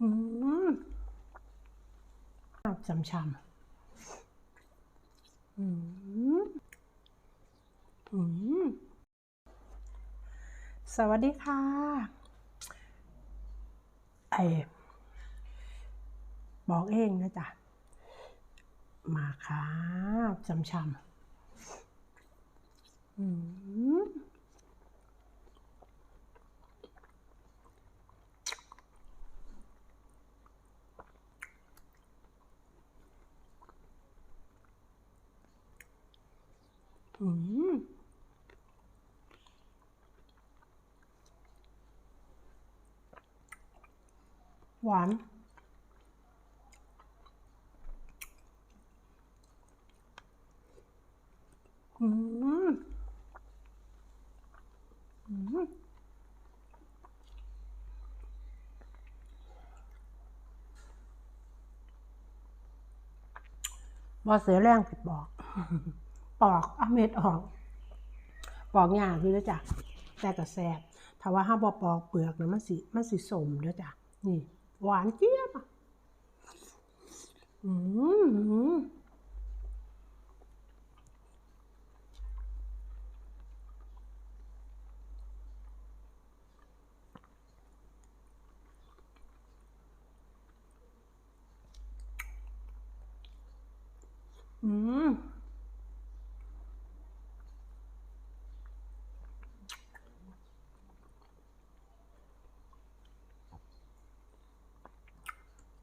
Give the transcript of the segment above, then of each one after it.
อืมช้ำชำอืมอืมสวัสดีค่ะ ไอบอกเองนะจ๊ะ มาครับช้ำชำอืม อืมหวาน อืม อืมบอเสือแรงสิดบอก ปอกเอาเม็ดออก ปอกยากคือแล้วจ้ะแต่ก็แซ่บถ้าว่าห้าบอปอกเปลือกนะมันสิมันสิสมเด้อจ้ะนี่หวานเจี๊ยบอะอืมอืม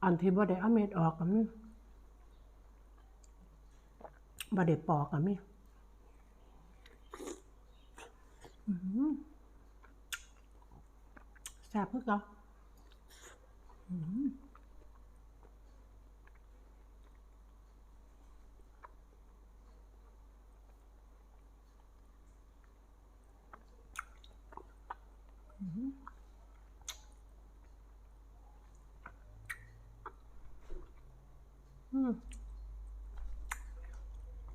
อันที่บ่ได้เอาเม็ดออกก็มีบ่ได้ปอกก็มีแซ่บคือเก่าอื้อหืออื้อหืออืม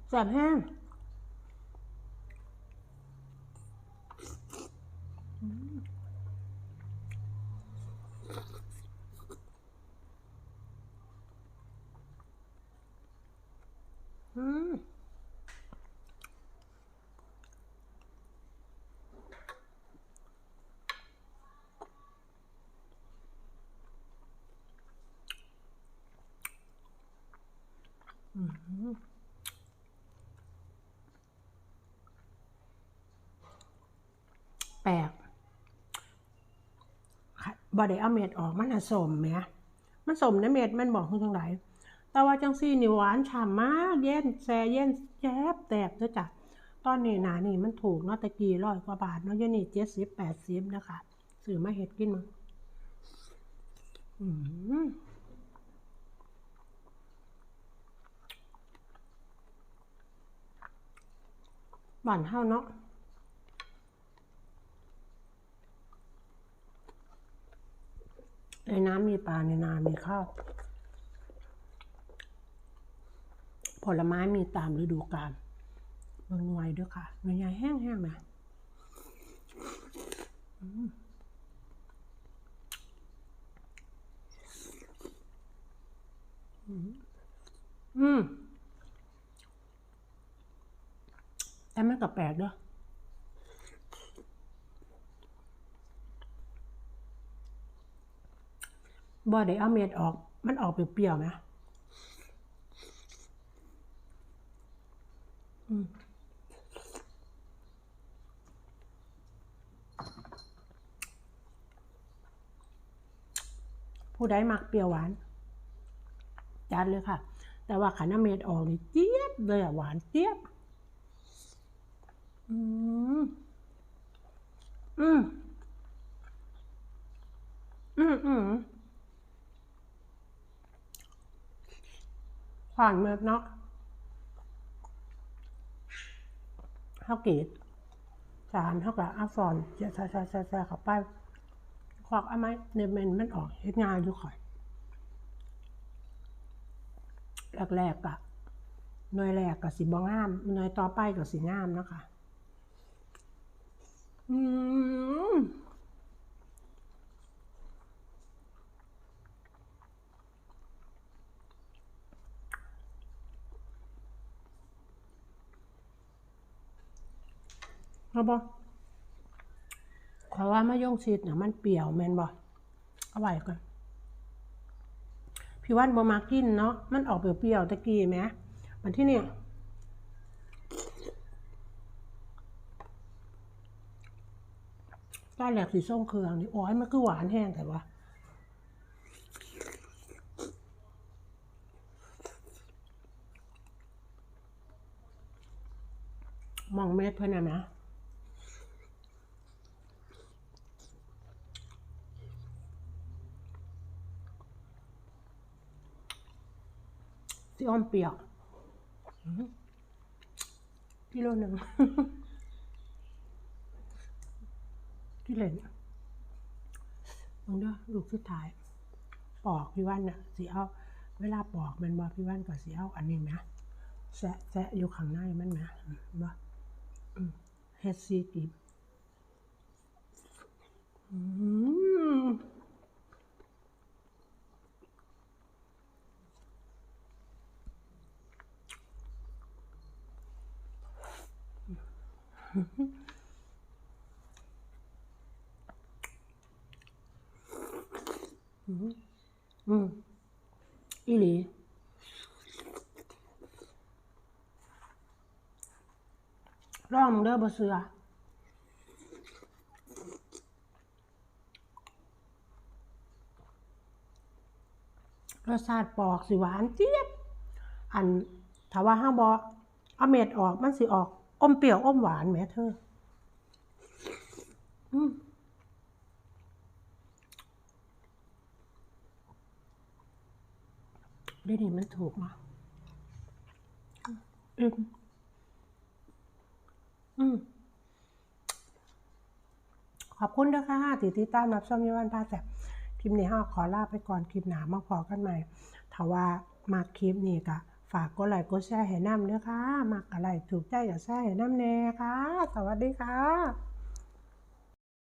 แสบแห้งอืมอื้อหือ แปลกค่ะบ่ได้เอาเม็ดออกมันน่ะสมแหมมันสมในเม็ดมันบอกคือจังไดแต่ว่าจังซี่นี่หวานฉ่ำมากเย็นแซ่เย็นแจ๊บแตบด้อจ้ะตอนนี้หนานี่มันถูกเนาะตะกี้ร้อยกว่าบาทเนาะเดี๋ยวนี้70 80นะคะซื้อมาเฮ็ดกินมาอืม บ้านเฮาเนาะในน้ำมีปลาในนา มีข้าว ผลไม้มีตามฤดูกาลเบิ่งหน่วยด้วยค่ะหน่วยใหญ่แห้งๆนะอืมอืมอืม แต่มันก็แปลกเด้อบ่ได้เอาเม็ดออก มันออกเปรี้ยวๆไหมอืมผู้ใดมักเปรี้ยวหวานจัดเลยค่ะ แต่ว่าขันเอาเม็ดออกนี่เจี๊ยบเลยอะหวานเจี๊ยบ อืม อืม อืมอืม ผ่านเมื่อเนาะข้าวกรีดจานเท่ากับอาฟอนจะใส่ใส่ใส่เข้าไปควักเอาไหมเนี่ยมันมันออกเฮ็ดงานอยู่ข่อย แรกๆอะหน่วยแรกก็สิบ่งงามหน่วยต่อไปก็สิงามนะคะ อืม เอาบ่ขอว่ามะยงชิดเนี่ยมันเปรี้ยวแมนบ่เอาไว้ก่อนพี่วันบ่มักกินเนาะมันออกเปรี้ยวๆตะกี้แหมมันที่เนี่ยตอนแรกสีส้มเครืองนี่อ้ยมันคือหวานแห้งแต่ว่าหมองเม็ดเพื่อนนะนะ ที่อ้อมเปียกกิโลหนึ่งที่เล่นมึงด้อลูกสุดท้าย ปอกพี่วันน่ะสีเอาเวลาปอกมันบอพี่วันก็สีเอาอันนี้ไหมแซะแซะอยู่ข้างในมันไหมบ่อืมเฮ็ดซีกิบอืม อืมอีหลีลองมึงเด้อบ่เสือรสชาติปอกสิหวานเจี๊ยบ อันถ้าว่าห้าบอเอาเม็ดออกมันสิออก อมเปรี้ยวอมหวานแหมเธอ อืมเดี๋ยวนี้มันถูกมาอืมอืมขอบคุณนะคะที่ติดตามรับชมยวันพาแสบคลิปนี้ห้าขอลาไปก่อนคลิปหนามาพอกันใหม่ถ้าว่ามาคลิปนี้ก็ ฝากกดไลค์กดแชร์ให้น้ำเนื้อค่ะมากอะไรถูกใจอย่าแชร์ให้น้ำแน่ค่ะ สวัสดีค่ะ